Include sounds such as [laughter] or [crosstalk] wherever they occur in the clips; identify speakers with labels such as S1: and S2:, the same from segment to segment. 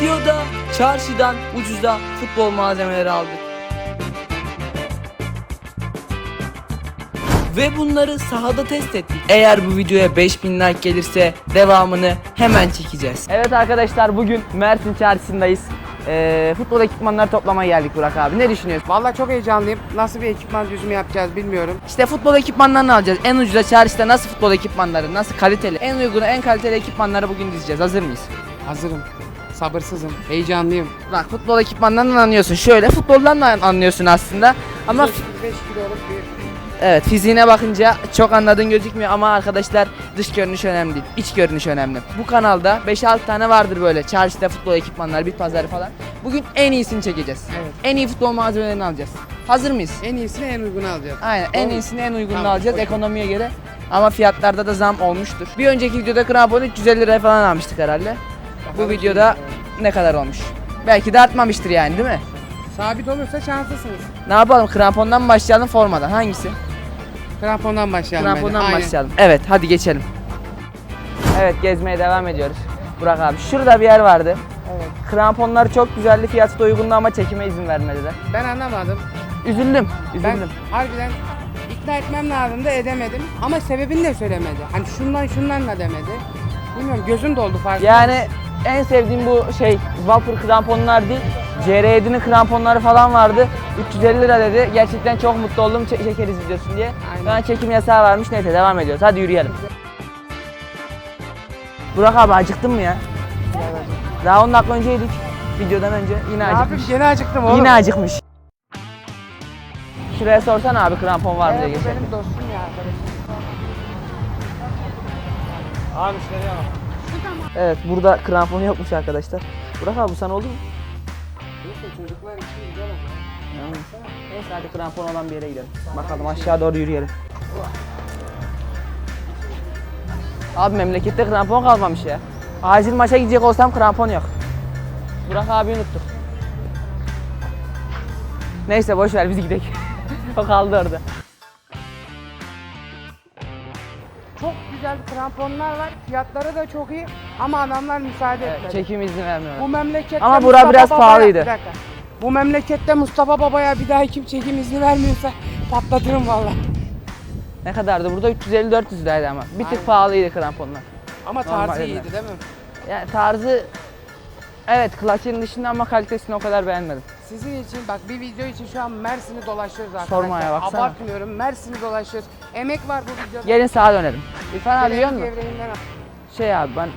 S1: videoda çarşıdan ucuza futbol malzemeleri aldık. Ve bunları sahada test ettik. Eğer bu videoya 5000 like gelirse devamını hemen çekeceğiz. Evet arkadaşlar bugün Mersin çarşısındayız. Ee, futbol ekipmanları toplamaya geldik Burak abi. Ne düşünüyorsun?
S2: Vallahi çok heyecanlıyım. Nasıl bir ekipman düzümü yapacağız bilmiyorum.
S1: İşte futbol ekipmanlarını alacağız. En ucuza çarşıda nasıl futbol ekipmanları, nasıl kaliteli, en uygunu, en kaliteli ekipmanları bugün dizeceğiz. Hazır mıyız?
S2: Hazırım. Sabırsızım. Heyecanlıyım.
S1: Bak futbol ekipmanlarından anlıyorsun. Şöyle futboldan da anlıyorsun aslında. Ama fi-
S2: 5 kiloluk bir
S1: evet fiziğine bakınca çok anladığın gözükmüyor ama arkadaşlar dış görünüş önemli değil. iç görünüş önemli. Bu kanalda 5-6 tane vardır böyle çarşıda futbol ekipmanları, bit pazarı falan. Bugün en iyisini çekeceğiz.
S2: Evet.
S1: En iyi futbol malzemelerini alacağız. Hazır mıyız?
S2: en iyisini en uygunu alacağız.
S1: Aynen en
S2: Doğru.
S1: iyisini en uygununu
S2: Tamam,
S1: alacağız
S2: okey.
S1: ekonomiye göre. Ama fiyatlarda da zam olmuştur. Bir önceki videoda kramponu 350 liraya falan almıştık herhalde. Bu videoda ne kadar olmuş? Belki de artmamıştır yani değil mi?
S2: Sabit olursa şanslısınız.
S1: Ne yapalım krampondan mı başlayalım formadan hangisi?
S2: Krampondan başlayalım.
S1: Krampondan
S2: bence.
S1: Başlayalım. Evet hadi geçelim. Evet gezmeye devam ediyoruz. Burak abi şurada bir yer vardı.
S2: Evet.
S1: Kramponlar çok güzeldi fiyatı da uygundu ama çekime izin vermediler.
S2: Ben anlamadım.
S1: Üzüldüm.
S2: Ben
S1: Üzüldüm.
S2: harbiden ikna etmem lazım da edemedim. Ama sebebini de söylemedi. Hani şundan şundan da demedi. Bilmiyorum gözüm doldu farkında.
S1: Yani en sevdiğim bu şey Vapur kramponlar değil. CR7'nin kramponları falan vardı. 350 lira dedi. Gerçekten çok mutlu oldum çe- çekeriz videosunu diye.
S2: Aynen.
S1: Şu an çekim yasağı varmış. Neyse devam ediyoruz. Hadi yürüyelim. Burak abi acıktın mı ya? Daha 10 dakika önce yedik. Videodan önce yine
S2: Ne
S1: acıkmış.
S2: yapayım gene acıktım oğlum.
S1: Yine acıkmış. Şuraya sorsana abi krampon var mı diye
S2: Evet, bu
S1: geçelim.
S2: benim dostum ya arkadaşım.
S1: Evet burada krampon yokmuş arkadaşlar. Burak abi bu sana oldu mu?
S2: Neyse çocuklar için güzel ama.
S1: Neyse hadi krampon olan bir yere gidelim. Bakalım aşağı doğru yürüyelim. Abi memlekette krampon kalmamış ya. Acil maça gidecek olsam krampon yok. Burak abi unuttuk. Neyse boş ver biz gidelim. [laughs] o kaldı orada.
S2: Güzel kramponlar var. Fiyatları da çok iyi. Ama adamlar müsaade
S1: Evet,
S2: etmedi.
S1: çekim izni vermiyorlar.
S2: Bu memlekette
S1: Ama bura
S2: Mustafa
S1: biraz
S2: Baba'ya-
S1: pahalıydı.
S2: Bir dakika. Bu memlekette Mustafa Baba'ya bir daha kim çekim izni vermiyorsa patlatırım valla.
S1: Ne kadardı burada? 350-400 liraydı ama. Bir tık
S2: Aynen.
S1: pahalıydı kramponlar.
S2: Ama
S1: Normal
S2: tarzı
S1: eder.
S2: iyiydi değil mi?
S1: Yani tarzı evet klasiğin dışında ama kalitesini o kadar beğenmedim.
S2: Sizin için bak bir video için şu an Mersin'i dolaşıyoruz arkadaşlar.
S1: Sorma ya, baksana.
S2: Abartmıyorum Mersin'i dolaşıyoruz. Emek var bu videoda.
S1: Gelin sağa dönelim. İrfan abi biliyor musun?
S2: gevreğinden al.
S1: Şey abi ben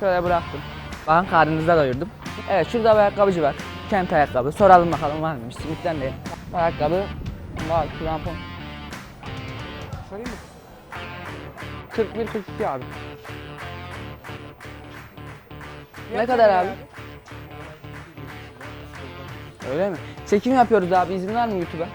S1: şöyle bıraktım. Bakın karnınızda doyurdum. Evet şurada bir ayakkabıcı var. Kent ayakkabı. Soralım bakalım var mıymış. Simitten değil. Ayakkabı var. Krampon.
S2: Sorayım mı?
S1: 41 42 abi. Ne kadar abi? Öyle mi? Çekim yapıyoruz abi. İzin var mı YouTube'a?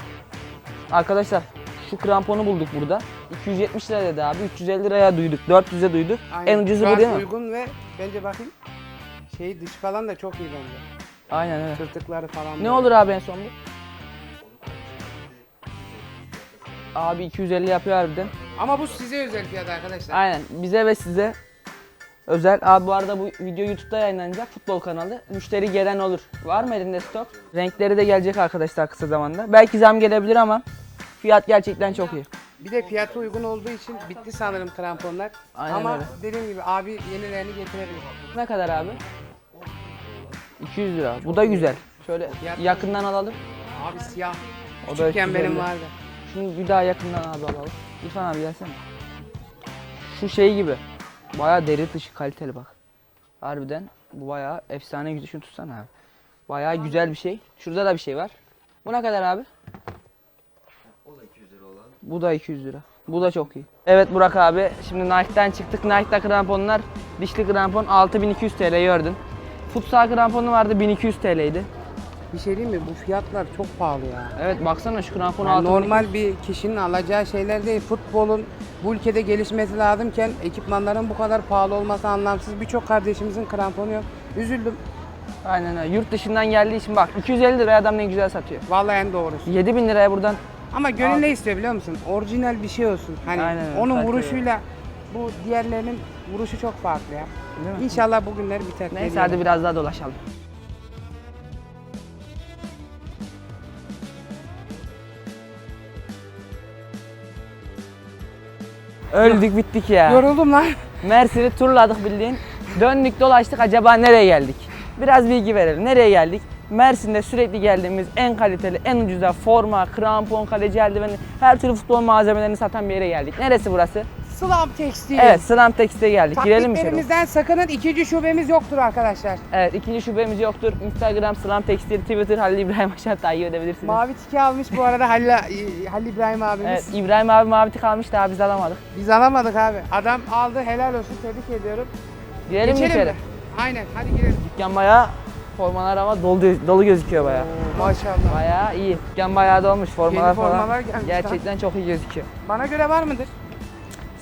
S1: Arkadaşlar şu kramponu bulduk burada. 270 lira dedi abi. 350 liraya duyduk. 400'e duyduk.
S2: Aynen.
S1: En ucuzu bu değil mi?
S2: uygun ve bence bakayım. Şey dış falan da çok iyi bence.
S1: Aynen öyle.
S2: Tırtıkları falan.
S1: Ne
S2: böyle.
S1: olur abi en son bu? Abi 250 yapıyor harbiden.
S2: Ama bu size özel fiyat arkadaşlar.
S1: Aynen bize ve size özel. Abi bu arada bu video YouTube'da yayınlanacak futbol kanalı. Müşteri gelen olur. Var mı elinde stok? Renkleri de gelecek arkadaşlar kısa zamanda. Belki zam gelebilir ama fiyat gerçekten çok iyi.
S2: Bir de fiyatı uygun olduğu için bitti sanırım kramponlar.
S1: Aynen
S2: Ama
S1: öyle.
S2: dediğim gibi abi yenilerini getirebilir.
S1: Ne kadar abi? 200 lira. Bu da güzel. Şöyle yakından alalım.
S2: Abi siyah.
S1: O da
S2: Küçükken
S1: 350.
S2: benim vardı.
S1: Şunu bir daha yakından abi alalım. İrfan abi gelsene. Şu şey gibi. Bayağı deri dışı kaliteli bak. Harbiden bu bayağı efsane güzel. Şunu tutsana abi. Bayağı güzel bir şey. Şurada da bir şey var. Bu ne kadar abi? Bu da 200 lira. Bu da çok iyi. Evet Burak abi. Şimdi Nike'den çıktık. Nike'da kramponlar dişli krampon 6200 TL gördün. Futsal kramponu vardı 1200 TL'ydi.
S2: Bir şey diyeyim mi? Bu fiyatlar çok pahalı ya.
S1: Evet baksana şu krampon
S2: Yani
S1: 6200.
S2: normal bir kişinin alacağı şeyler değil. Futbolun bu ülkede gelişmesi lazımken ekipmanların bu kadar pahalı olması anlamsız. Birçok kardeşimizin kramponu yok. Üzüldüm.
S1: Aynen öyle. Yurt dışından geldiği için bak 250 liraya adam ne güzel satıyor.
S2: Vallahi en doğrusu.
S1: 7000 liraya buradan
S2: Ama gönül ne istiyor biliyor musun? Orijinal bir şey olsun. Hani
S1: Aynen öyle,
S2: onun vuruşuyla bu diğerlerinin Vuruşu çok farklı ya.
S1: Değil mi?
S2: İnşallah bugünleri biter.
S1: Neyse hadi biraz daha dolaşalım. Öldük bittik ya.
S2: Yoruldum lan.
S1: Mersin'i turladık bildiğin. Döndük dolaştık acaba nereye geldik? Biraz bilgi verelim. Nereye geldik? Mersin'de sürekli geldiğimiz en kaliteli, en ucuza forma, krampon, kaleci eldiveni, her türlü futbol malzemelerini satan bir yere geldik. Neresi burası?
S2: Slam Tekstil.
S1: Evet, Slam Textil'e geldik. Girelim mi içeri?
S2: Taktiklerimizden sakının ikinci şubemiz yoktur arkadaşlar.
S1: Evet, ikinci şubemiz yoktur. Instagram, Slam Tekstil, Twitter, Halil İbrahim Aşağı takip edebilirsiniz.
S2: Mavi tiki almış bu arada Halil, Halil İbrahim abimiz.
S1: Evet, İbrahim abi mavi tik almış daha biz alamadık.
S2: Biz alamadık abi. Adam aldı helal olsun tebrik ediyorum.
S1: Girelim mi
S2: Geçelim
S1: içeri?
S2: mi? Aynen hadi girelim.
S1: Dükkan bayağı formalar ama dolu, dolu gözüküyor bayağı.
S2: Maşallah.
S1: Bayağı iyi. Dükkan bayağı dolmuş formalar,
S2: Yeni
S1: falan.
S2: formalar gelmiş
S1: Gerçekten çok iyi gözüküyor.
S2: Bana göre var mıdır?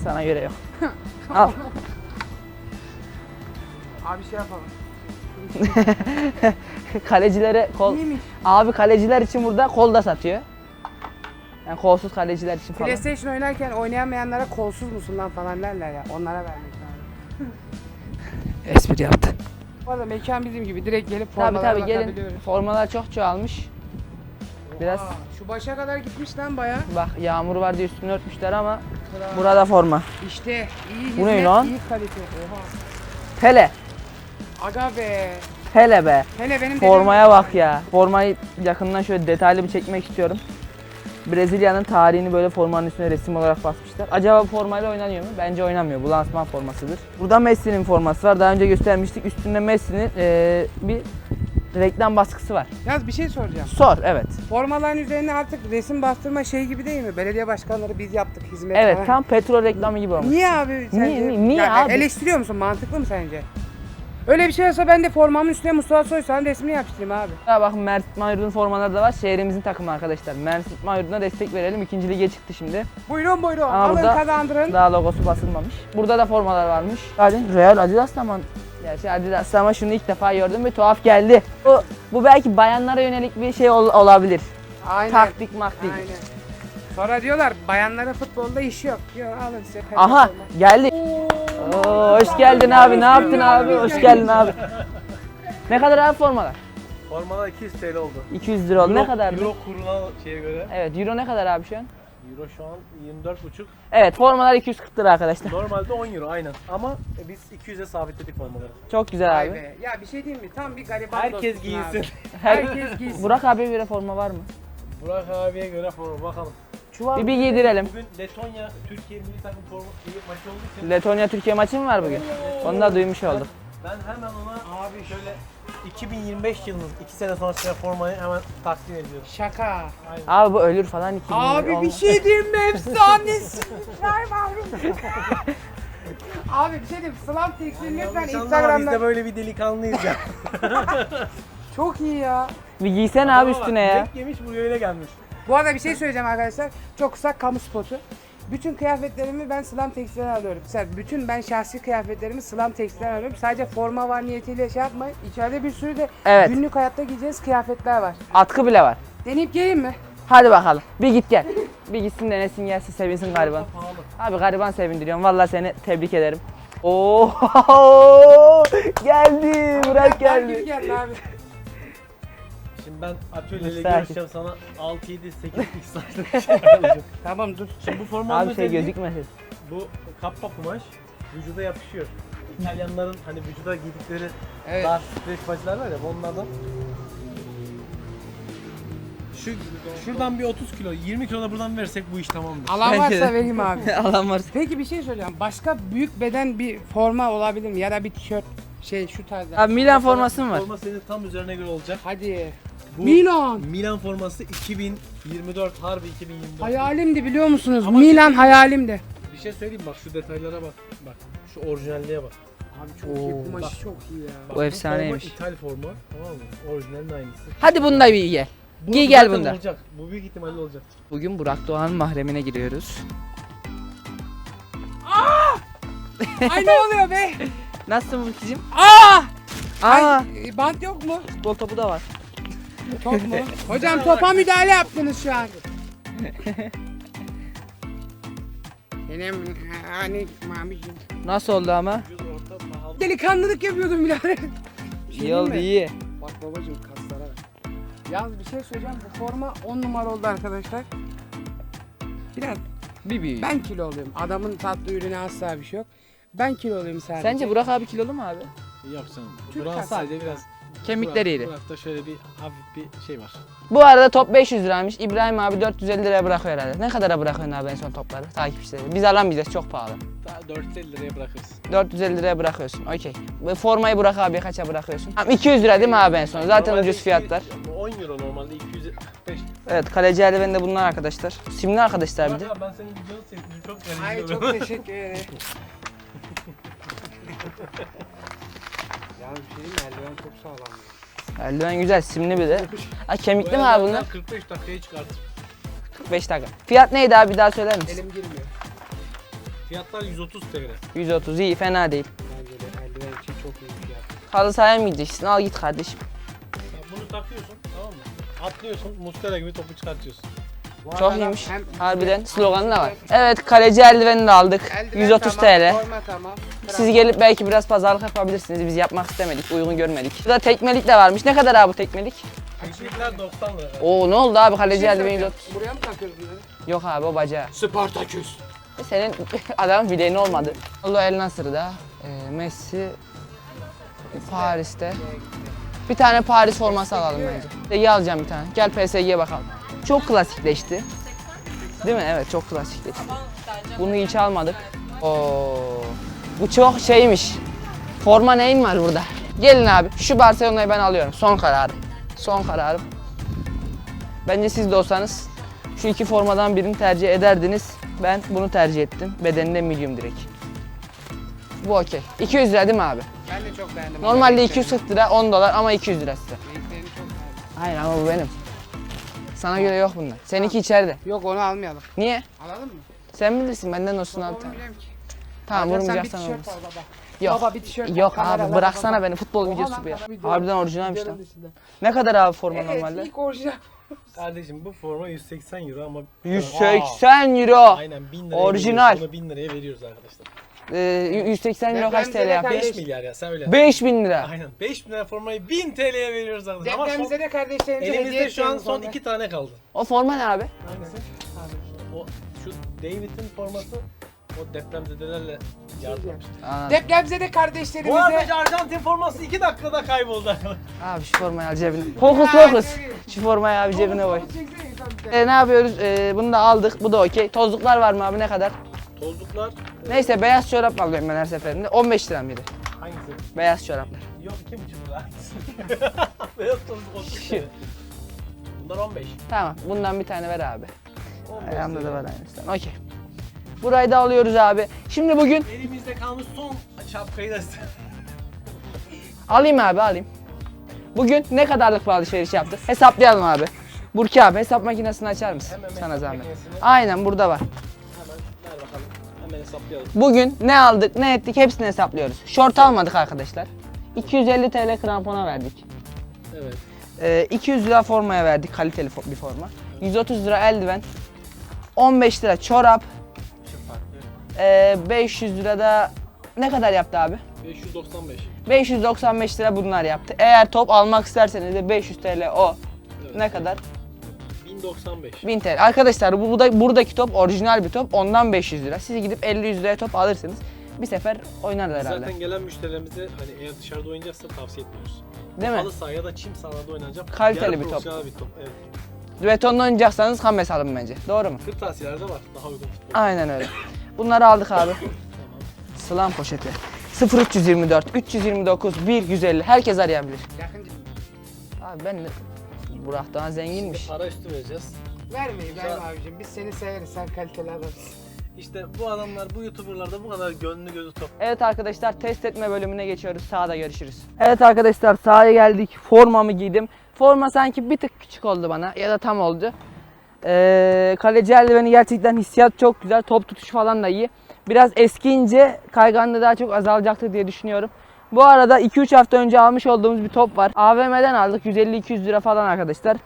S1: Sana göre yok. [laughs] Al.
S2: Abi şey yapalım. [laughs]
S1: Kalecilere kol...
S2: İyiymiş.
S1: Abi kaleciler için burada kol da satıyor. Yani kolsuz kaleciler için falan.
S2: PlayStation oynarken oynayamayanlara kolsuz musun lan falan derler ya. Onlara vermek lazım. [laughs]
S1: Espri yaptı.
S2: Bu arada mekan bizim gibi direkt gelip
S1: Tabi
S2: formalara
S1: tabi gelin.
S2: bakabiliyoruz.
S1: Formalar çok çoğalmış. Biraz
S2: Aa, şu başa kadar gitmiş lan baya.
S1: bak yağmur var diye üstünü örtmüşler ama burada forma.
S2: İşte iyi
S1: Bu ne
S2: hizmet,
S1: lan?
S2: iyi kalite. Oha.
S1: Pele.
S2: Aga be.
S1: Pele be.
S2: Hele benim
S1: Formaya bak ya. Formayı yakından şöyle detaylı bir çekmek istiyorum. Brezilya'nın tarihini böyle formanın üstüne resim olarak basmışlar. Acaba bu formayla oynanıyor mu? Bence oynamıyor. Bu lansman formasıdır. Burada Messi'nin forması var. Daha önce göstermiştik. Üstünde Messi'nin eee, bir reklam baskısı var.
S2: Yaz bir şey soracağım.
S1: Sor, evet.
S2: Formaların üzerine artık resim bastırma şey gibi değil mi? Belediye başkanları biz yaptık hizmet
S1: Evet,
S2: falan.
S1: tam petrol reklamı gibi olmuş.
S2: Niye abi sence?
S1: Niye- niye
S2: Yani
S1: abi?
S2: Eleştiriyor musun? Mantıklı mı sence? Öyle bir şey olsa ben de formamın üstüne Mustafa Soysal'ın resmini yapıştırayım abi.
S1: Ya bakın Mert Mayur'un formaları da var. Şehrimizin takımı arkadaşlar. Mert Mayur'una destek verelim. İkinci lige çıktı şimdi.
S2: Buyurun buyurun.
S1: Ama
S2: Alın kazandırın.
S1: Daha logosu basılmamış. Burada da formalar varmış. Hadi Real Adidas da mı? Gerçi Adidas ama şunu ilk defa gördüm ve tuhaf geldi. Bu, bu belki bayanlara yönelik bir şey ol- olabilir.
S2: Aynen.
S1: Taktik maktik.
S2: Aynen. Sonra diyorlar bayanların futbolda iş yok. Yok alın size.
S1: Aha geldi. Oo, hoş geldin abi. Ne yaptın abi? Hoş geldin abi. Ne kadar abi formalar?
S3: Formalar 200 TL oldu.
S1: 200 lira oldu. Ne kadar?
S3: Euro kuruna şeye göre.
S1: Evet, euro ne kadar abi şu an?
S3: Euro şu an 24,5.
S1: Evet, formalar 240 lira arkadaşlar.
S3: Normalde 10 euro aynen. Ama biz 200'e sabitledik formaları.
S1: Çok güzel
S2: Vay
S1: abi.
S2: be. Ya bir şey diyeyim mi? Tam bir gariban
S3: Herkes
S2: dostsun abi.
S1: Her-
S2: Herkes giysin.
S1: Burak abiye göre forma var mı?
S3: Burak abiye göre forma bakalım. Çuval
S1: Bir, bir giydirelim.
S3: Bugün Letonya Türkiye milli takım forma maçı olduğu için
S1: Letonya Türkiye maçı mı var bugün? Onu da duymuş olduk.
S3: ben hemen ona abi şöyle 2025 yılının 2 sene sonrasında formayı hemen takdim ediyorum.
S2: Şaka.
S3: Aynen.
S1: Abi bu ölür falan 2000
S2: Abi bir
S1: olmaz.
S2: şey diyeyim mi? Efsanesin. Ver mahrum. Abi bir şey diyeyim. Slam Tekstil'in lütfen
S3: Yanlış anlama. Biz de böyle bir delikanlıyız ya. [laughs]
S2: Çok iyi ya.
S1: Bir giysen abi
S3: Adama bak,
S1: üstüne ya.
S3: Direkt yemiş buraya öyle gelmiş.
S2: Bu arada bir şey söyleyeceğim arkadaşlar. Çok kısa kamu spotu. Bütün kıyafetlerimi ben Slam Tekstil'den alıyorum. Sen bütün ben şahsi kıyafetlerimi Slam Tekstil'den alıyorum. Sadece forma var niyetiyle şey yapmayın. İçeride bir sürü de
S1: Evet.
S2: günlük hayatta giyeceğiz kıyafetler var.
S1: Atkı bile var.
S2: Deneyip geleyim mi?
S1: Hadi bakalım. Bir git gel. Bir gitsin denesin gelsin sevinsin gariban. Abi gariban sevindiriyorum. Vallahi seni tebrik ederim. Oo [laughs] geldi. Burak
S2: Ver gibi
S1: geldi.
S2: geldi abi.
S3: Ben atölyeyle
S1: Müsait.
S3: görüşeceğim sana 6 7 8 x saçlı bir alacağım. [laughs]
S2: Tamam dur.
S3: Şimdi bu formanın
S1: Abi şey
S3: özelliği
S1: gözükmesin.
S3: bu kappa kumaş vücuda yapışıyor. İtalyanların hani vücuda giydikleri
S2: Evet.
S3: dar streç paçalar var ya onlardan. Şu şuradan bir 30 kilo, 20 kilo da buradan versek bu iş tamamdır.
S2: Alan
S1: Bence
S2: varsa
S1: de.
S2: vereyim abi. [laughs]
S1: Alan varsa.
S2: Peki bir şey söyleyeceğim. Başka büyük beden bir forma olabilir mi? Ya da bir tişört şey şu tarzda.
S1: Abi Milan forması mı var?
S3: Forma senin tam üzerine göre olacak.
S2: Hadi.
S3: Bu
S2: Milan.
S3: Milan forması 2024 harbi 2024.
S2: Hayalimdi biliyor musunuz?
S3: Ama
S2: Milan hayalimdi.
S3: Bir şey söyleyeyim bak şu detaylara bak. Bak şu orijinalliğe bak.
S2: Abi çok
S1: Oo.
S2: iyi kumaşı çok iyi ya.
S1: Bu efsaneymiş.
S3: forma İtal forma tamam mı? Orijinalin aynısı.
S1: Hadi bunda bir gel.
S3: Bu
S1: Giy gel
S3: zaten
S1: bunda.
S3: Olacak. Bu büyük ihtimalle olacak.
S1: Bugün Burak Doğan'ın mahremine giriyoruz.
S2: Ay ne oluyor be? [laughs]
S1: Nasılsın Burki'cim?
S2: Aa!
S1: Aa,
S2: Ay, e, bant yok mu?
S1: futbol topu da var.
S2: Top mu? Hocam topa müdahale yaptınız şu an. [laughs] Benim hani mamicim.
S1: Nasıl oldu ama?
S2: Delikanlılık yapıyordum birader. Bir şey
S1: İyi oldu
S2: mi?
S1: iyi.
S2: Bak babacım kaslara bak. Yalnız bir şey söyleyeceğim. Bu forma 10 numara oldu arkadaşlar. Biraz
S1: Bir büyük.
S2: ben kilo oluyorum. Adamın tatlı ürüne asla bir şey yok. Ben kilo oluyorum sadece.
S1: Sence Burak abi kilolu mu abi?
S3: Yok canım.
S2: Türk kası.
S3: sadece biraz
S1: Kemikleri iri.
S3: Burak, Burak'ta şöyle bir hafif bir şey var.
S1: Bu arada top 500 liraymış. İbrahim abi 450 liraya bırakıyor herhalde. Ne kadara bırakıyorsun abi en son topları? Takipçileri. Biz alamayacağız çok pahalı.
S3: Daha 450 liraya bırakırız.
S1: 450 liraya bırakıyorsun. Okey. Formayı Burak abiye kaça bırakıyorsun? Tamam, 200 lira değil mi abi en son? Zaten
S3: Normalde
S1: ucuz
S3: iki-
S1: fiyatlar.
S3: 10 euro normalde 245.
S1: Evet kaleci eldiven de bunlar arkadaşlar. Simli arkadaşlar bir de.
S3: Burak abi ben senin videonu sevdim. Çok
S2: Ay çok teşekkür ederim. [laughs] Bir şey diyeyim mi? Eldiven çok sağlam.
S1: Eldiven güzel simli bir de. [laughs] Ha kemikli mi abi bunlar?
S3: 45 dakikaya çıkartır.
S1: 45 dakika. Fiyat neydi abi bir daha söyler misin?
S2: Elim girmiyor.
S3: Fiyatlar 130 TL.
S1: 130 iyi fena değil.
S2: Bence de eldiven için çok iyi bir fiyat.
S1: Halı sahaya mı gideceksin? Al git kardeşim.
S3: Ya bunu takıyorsun tamam mı? Atlıyorsun, Mustera gibi topu çıkartıyorsun.
S1: Çok iyiymiş. Harbiden sloganı da var. Evet kaleci eldiveni de aldık.
S2: Eldiven
S1: 130
S2: tamam,
S1: TL.
S2: Forma tamam.
S1: Siz gelip belki biraz pazarlık yapabilirsiniz. Biz yapmak istemedik, uygun görmedik. Burada tekmelik de varmış. Ne kadar abi bu tekmelik?
S3: Teknikler 90 lira.
S1: Oo ne oldu abi kaleci
S2: şey
S1: eldiveni
S2: söyleyeceğim.
S1: 130.
S2: Buraya mı takıyoruz bunları?
S1: Yok abi o bacağı.
S2: Spartaküs.
S1: Senin [laughs] adamın bileğin olmadı. Ronaldo El Nasır'da, e, Messi Paris'te. Bir tane Paris forması alalım bence. PSG alacağım bir tane. Gel PSG'ye bakalım. Çok klasikleşti. Değil mi? Evet çok klasikleşti. Bunu hiç almadık. Oo. Bu çok şeymiş. Forma neyin var burada? Gelin abi. Şu Barcelona'yı ben alıyorum. Son kararım. Son kararım. Bence siz de olsanız şu iki formadan birini tercih ederdiniz. Ben bunu tercih ettim. Bedeninde medium direkt. Bu okey. 200 lira değil mi abi?
S2: Ben de çok beğendim.
S1: Normalde
S2: Renklerini-
S1: 240 lira 10 dolar ama 200 lira size. Hayır ama bu benim. Sana göre yok bunlar. Seninki içeride.
S2: Yok onu almayalım.
S1: Niye?
S2: Alalım mı?
S1: Sen bilirsin benden olsun abi. Tamam,
S2: Olmayacağım ki.
S1: tamam vurmayacaksan
S2: bir
S1: olmaz.
S2: tişört al baba.
S1: Yok.
S2: Baba bir tişört al,
S1: Yok
S2: kameralar,
S1: abi bıraksana
S2: baba.
S1: beni futbol videosu bu ya.
S2: baba, video-
S1: Harbiden orijinalmiş
S2: videonun
S1: lan.
S2: dışında.
S1: Ne kadar abi forma
S2: Evet
S1: normalde?
S2: ilk orijinal. [laughs]
S3: Kardeşim bu forma 180 euro ama
S1: 180 euro.
S3: Aynen 1000 liraya
S1: Orijinal.
S3: veriyoruz. Bunu 1000 liraya veriyoruz arkadaşlar.
S1: Ee, 180 euro kaç TL yapıyor?
S3: 5 milyar ya sen öyle.
S1: 5000 lira.
S3: Aynen 5 bin lira formayı 1000 TL'ye veriyoruz arkadaşlar. Ama son,
S2: Depremize de kardeşlerimize hediye
S3: elimizde şu an son
S2: onları.
S3: 2 tane kaldı.
S1: O forma ne abi?
S3: Hangisi? O şu David'in forması o depremzedelerle yardımlamıştı.
S1: Anladım.
S2: Depremize de
S3: Bu
S2: kardeşlerimize.
S3: arada Arjantin forması 2 dakikada kayboldu arkadaşlar. [laughs]
S1: Abi şu formayı al cebine. Fokus fokus. Şu formayı abi cebine koy. E, ne yapıyoruz? Ee, bunu da aldık. Bu da okey. Tozluklar var mı abi ne kadar?
S3: Tozluklar
S1: Neyse beyaz çorap alıyorum ben her seferinde. 15 lira mıydı?
S3: hangisi?
S1: Beyaz çoraplar.
S3: Yok 2,5 lira. [laughs] Beyaz tozluk 30 TL. Bunlar 15.
S1: Tamam bundan bir tane ver abi.
S3: 15
S1: Ayağımda
S3: lira.
S1: da var aynısından. Okey. Burayı da alıyoruz abi. Şimdi bugün
S3: Elimizde kalmış son şapkayı da
S1: alayım abi alayım. Bugün ne kadarlık bir alışveriş yaptık? Hesaplayalım abi. Burki abi hesap makinesini açar mısın?
S3: Hemen
S1: Sana zahmet.
S3: makinesini-
S1: Aynen burada var.
S3: Hemen hesaplayalım.
S1: Bugün ne aldık ne ettik hepsini hesaplıyoruz. Şort almadık arkadaşlar. 250 TL krampona verdik.
S3: Evet.
S1: Ee, 200 lira formaya verdik kaliteli fo- bir forma. 130 lira eldiven. 15 lira çorap.
S3: Farklı.
S1: Ee, 500 lira da ne kadar yaptı abi?
S3: 595.
S1: 595 lira bunlar yaptı. Eğer top almak isterseniz de 500 TL o.
S3: Evet.
S1: Ne kadar?
S3: 1095.
S1: 1000 TL. Arkadaşlar bu, bu da, buradaki top orijinal bir top. Ondan 500 lira. Siz gidip 50-100 liraya top alırsınız. Bir sefer oynarlar herhalde.
S3: Zaten gelen müşterilerimize hani eğer dışarıda oynayacaksa tavsiye etmiyoruz.
S1: Değil mi?
S3: Halı saha ya da çim sahada oynanacak.
S1: Kaliteli bir top.
S3: profesyonel bir top. Evet.
S1: Betonda oynayacaksanız Hames alın bence. Doğru mu?
S3: Kırtasiyelerde var. Daha uygun futbol.
S1: Aynen öyle. Bunları aldık abi. [laughs]
S3: Tamam.
S1: Slam poşeti. 0324 329 150 herkes arayabilir.
S2: Yakınca.
S1: Abi ben de Burak Doğan zenginmiş.
S3: Para üstü vereceğiz.
S2: Vermeyi verme
S3: Güzel.
S2: abicim. Biz seni severiz. Sen kaliteli adamsın.
S3: İşte bu adamlar, bu youtuberlarda bu kadar gönlü gözü top.
S1: Evet arkadaşlar test etme bölümüne geçiyoruz. Sahada görüşürüz. Evet arkadaşlar sahaya geldik. Formamı giydim. Forma sanki bir tık küçük oldu bana ya da tam oldu. Ee, kaleci eldiveni gerçekten hissiyat çok güzel. Top tutuş falan da iyi. Biraz eskiyince kayganlığı daha çok azalacaktır diye düşünüyorum. Bu arada 2-3 hafta önce almış olduğumuz bir top var. AVM'den aldık 150-200 lira falan arkadaşlar.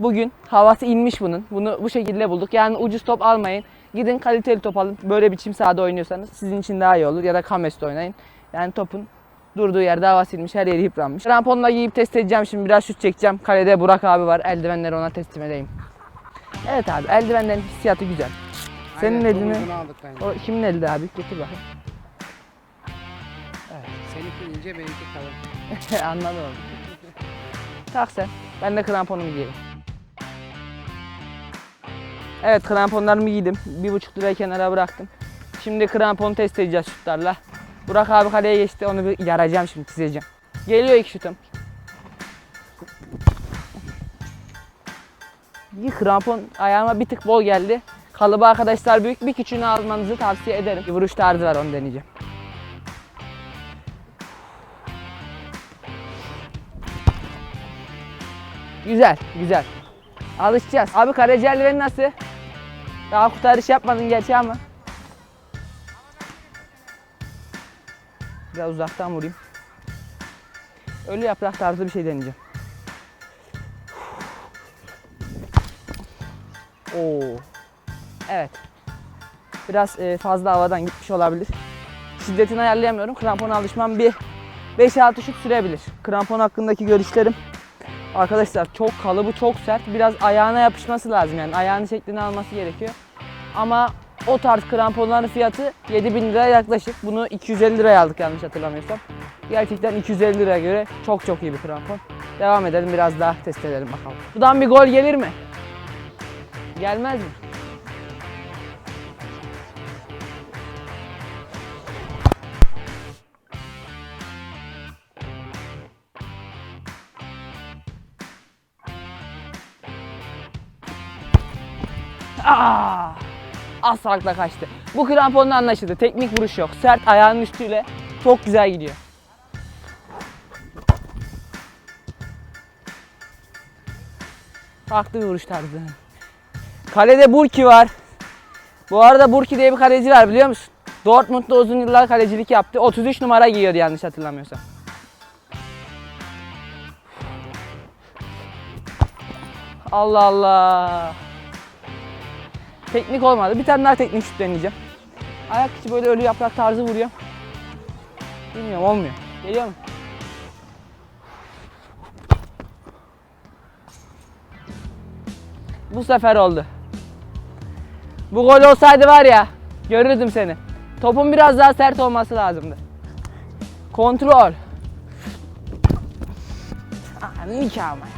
S1: Bugün havası inmiş bunun. Bunu bu şekilde bulduk. Yani ucuz top almayın. Gidin kaliteli top alın. Böyle biçim sahada oynuyorsanız sizin için daha iyi olur. Ya da Kames'te oynayın. Yani topun durduğu yerde hava silmiş, her yeri yıpranmış. Kramponla giyip test edeceğim şimdi. Biraz şut çekeceğim. Kalede Burak abi var. Eldivenleri ona teslim edeyim. Evet abi eldivenlerin hissiyatı güzel. Senin
S2: Aynen,
S1: elini... O kimin elde abi? Getir bakayım.
S2: İnce benimki kalın. [laughs]
S1: Anladım. Tak sen. Ben de kramponumu giyeyim. Evet kramponlarımı giydim. Bir buçuk lirayı kenara bıraktım. Şimdi kramponu test edeceğiz şutlarla. Burak abi kaleye geçti. Onu bir yaracağım şimdi çizeceğim. Geliyor ilk şutum. Bir krampon ayağıma bir tık bol geldi. Kalıbı arkadaşlar büyük. Bir küçüğünü almanızı tavsiye ederim. Bir vuruş tarzı var onu deneyeceğim. Güzel, güzel. Alışacağız. Abi kaleci eldiveni nasıl? Daha kurtarış yapmadın gerçi ama. Biraz uzaktan vurayım. Ölü yaprak tarzı bir şey deneyeceğim. Oo. Evet. Biraz e, fazla havadan gitmiş olabilir. Şiddetini ayarlayamıyorum. Krampona alışmam bir 5-6 şut sürebilir. Krampon hakkındaki görüşlerim Arkadaşlar çok kalıbı çok sert. Biraz ayağına yapışması lazım yani. Ayağının şeklini alması gerekiyor. Ama o tarz kramponların fiyatı 7000 liraya yaklaşık. Bunu 250 liraya aldık yanlış hatırlamıyorsam. Gerçekten 250 liraya göre çok çok iyi bir krampon. Devam edelim biraz daha test edelim bakalım. Buradan bir gol gelir mi? Gelmez mi? Aa! Az farkla kaçtı. Bu kramponla anlaşıldı. Teknik vuruş yok. Sert ayağının üstüyle çok güzel gidiyor. Farklı bir vuruş tarzı. Kalede Burki var. Bu arada Burki diye bir kaleci var biliyor musun? Dortmund'da uzun yıllar kalecilik yaptı. 33 numara giyiyordu yanlış hatırlamıyorsam. Allah Allah. Teknik olmadı. Bir tane daha teknik şut deneyeceğim. Ayak içi böyle ölü yaprak tarzı vuruyor. Bilmiyorum olmuyor. Geliyor mu? Bu sefer oldu. Bu gol olsaydı var ya görürdüm seni. Topun biraz daha sert olması lazımdı. Kontrol. Nikah ama ya.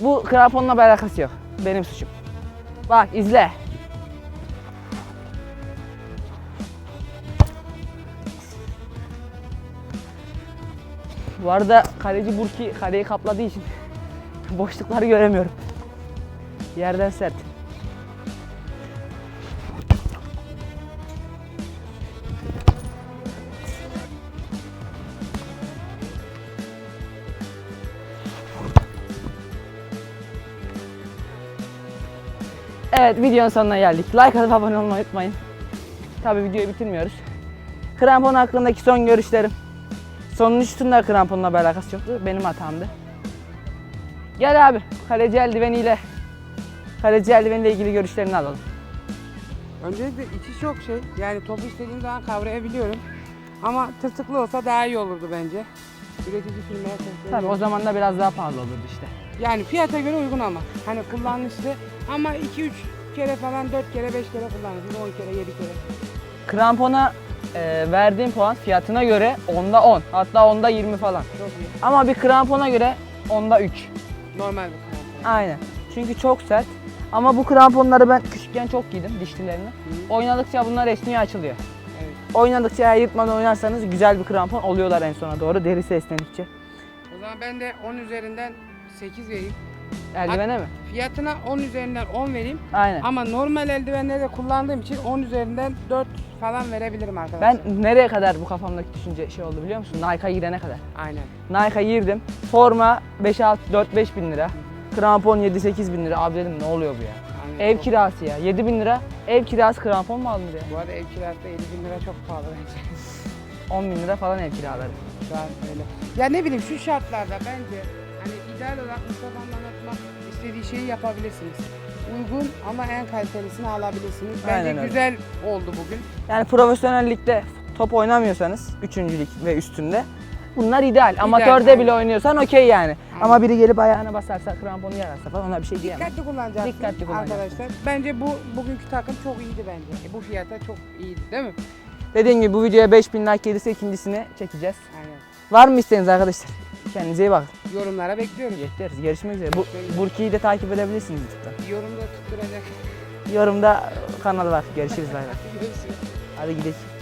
S1: Bu kramponla bir alakası yok. Benim suçum. Bak izle. Bu arada kaleci Burki kaleyi kapladığı için [laughs] boşlukları göremiyorum. Yerden sert. Evet videonun sonuna geldik. Like atıp abone olmayı unutmayın. Tabi videoyu bitirmiyoruz. Krampon hakkındaki son görüşlerim. Sonuncu şutunda kramponla bir alakası yoktu. Benim hatamdı. Gel abi kaleci eldiveniyle kaleci eldiveniyle ilgili görüşlerini alalım.
S2: Öncelikle içi çok şey. Yani topu istediğim zaman kavrayabiliyorum. Ama tırtıklı olsa daha iyi olurdu bence. Üretici firmaya tavsiye
S1: Tabi o
S2: ediyorum.
S1: zaman da biraz daha pahalı olurdu işte.
S2: Yani fiyata göre uygun ama. Hani kullanışlı ama 2-3 kere falan 4 kere 5 kere kullanırsın. 10 kere 7 kere.
S1: Krampona e, verdiğim puan fiyatına göre onda 10 hatta onda 20 falan.
S2: Çok iyi.
S1: Ama bir krampona göre onda 3.
S2: Normal bir krampon.
S1: Aynen. Çünkü çok sert. Ama bu kramponları ben küçükken çok giydim dişlilerini. Oynadıkça bunlar esniyor açılıyor.
S2: Evet.
S1: Oynadıkça eğer yırtmadan oynarsanız güzel bir krampon oluyorlar en sona doğru derisi esnedikçe.
S2: O zaman ben de 10 üzerinden 8 vereyim.
S1: Eldivene mi?
S2: Fiyatına 10 üzerinden 10 vereyim.
S1: Aynen.
S2: Ama normal eldivenleri kullandığım için 10 üzerinden 4 falan verebilirim arkadaşlar.
S1: Ben nereye kadar bu kafamdaki düşünce şey oldu biliyor musun? Nike'a girene kadar.
S2: Aynen.
S1: Nike'a girdim. Forma 5-6 4-5 bin lira. Krampon 7-8 bin lira. Abi dedim ne oluyor bu ya?
S2: Aynen.
S1: Ev kirası ya. 7 bin lira. Ev kirası krampon mu alınır ya?
S2: Bu arada ev kirası da 50 bin lira çok pahalı bence.
S1: 10 bin lira falan ev kiraları.
S2: An öyle. Ya ne bileyim şu şartlarda bence hani ideal olarak Mustafa'nın istediği şeyi yapabilirsiniz. uygun ama en kalitelisini alabilirsiniz. Bence
S1: Aynen öyle.
S2: güzel oldu bugün.
S1: Yani profesyonellikte top oynamıyorsanız 3. lig ve üstünde bunlar ideal. Amatörde
S2: aynen.
S1: bile oynuyorsan okey yani. Ama biri gelip ayağına basarsa, kramponu yararsa falan ona bir şey diyemem.
S2: Dikkatli kullanacaksınız
S1: Dikkatli kullanacaksın.
S2: arkadaşlar. Bence bu bugünkü takım çok iyiydi bence. E, bu fiyata çok iyiydi değil mi?
S1: Dediğim gibi bu videoya 5000 like gelirse ikincisini çekeceğiz.
S2: Aynen.
S1: Var mı isteğiniz arkadaşlar? Kendinize iyi bakın.
S2: Yorumlara bekliyoruz.
S1: Bekleriz. Görüşmek üzere. Bu, Burki'yi de takip edebilirsiniz YouTube'da.
S2: Yorumda tutturacak.
S1: Yorumda kanalı var. Görüşürüz bay bay. [laughs] Hadi gidelim.